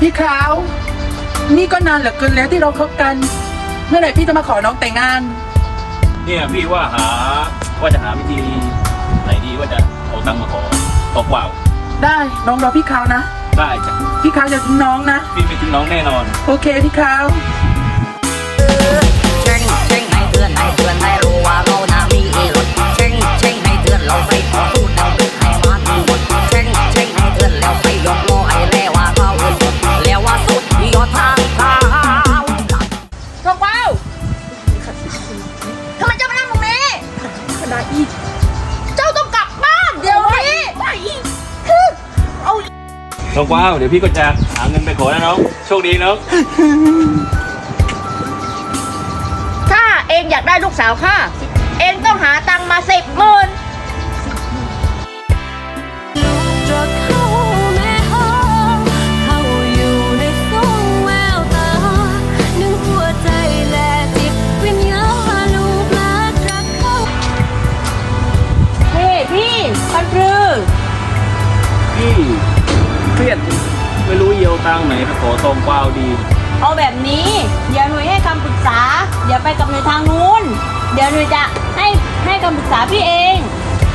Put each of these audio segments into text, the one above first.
พี่คราว นี่ก็นานเหลือเกินแล้วที่เราคบกัน เมื่อไหร่พี่จะมาขอน้องแต่งงาน เนี่ยพี่ว่าหาว่าจะหาวิธีไหนดีว่าจะเอาตังมาขอตอกเปล่าได้น้องรอพี่คราวนะ ได้จ้ะพี่คราวจะทิ้งน้องนะ พี่ไปทิ้งน้องแน่นอน โอเคพี่คราว น้องกว้าวเดี๋ยวพี่ก็จะหาเงินไปขอนะน้อง โชคดีน้อง ถ้าเองอยากได้ลูกสาวข้าเองต้องหาตังค์มาสิบหมื่นเฮพี่ พันรือ พี่ เครียด ไม่รู้เยียวตังไหนไปขอตรงกวาวดี เอาแบบนี้ เดี๋ยวหนุ่ยให้คำปรึกษา เดี๋ยวไปกับหนุ่ยทางนู้น เดี๋ยวหนุ่ยจะให้ให้คำปรึกษาพี่เอง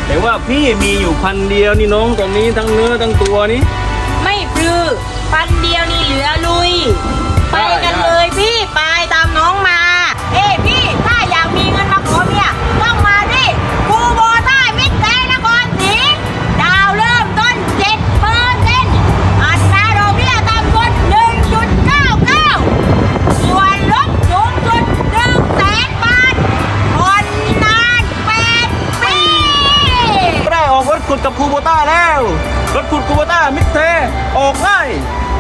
แต่ว่าพี่มีอยู่พันเดียวนี่น้องตรงนี้ทั้งเนื้อทั้งตัวนี่ไม่ปลือ ปันเดียวนี่เหลือลุ ขุดกับคูโบต้าแล้ว รถขุดคูโบต้ามิดเทออกง่าย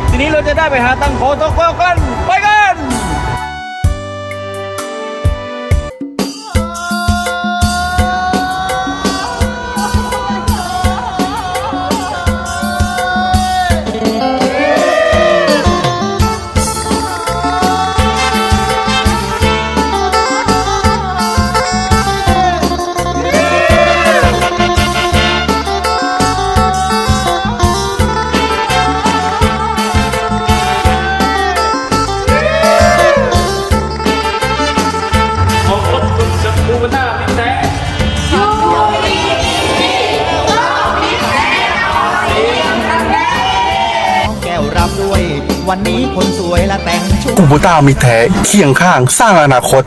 ทีนี้เราจะได้ไปหาตังค์ขอตองกกันไปกัน วันนี้คนสวยและแต่งชุด กูบูต้ามีแท้เคียงข้างสร้างอนาคต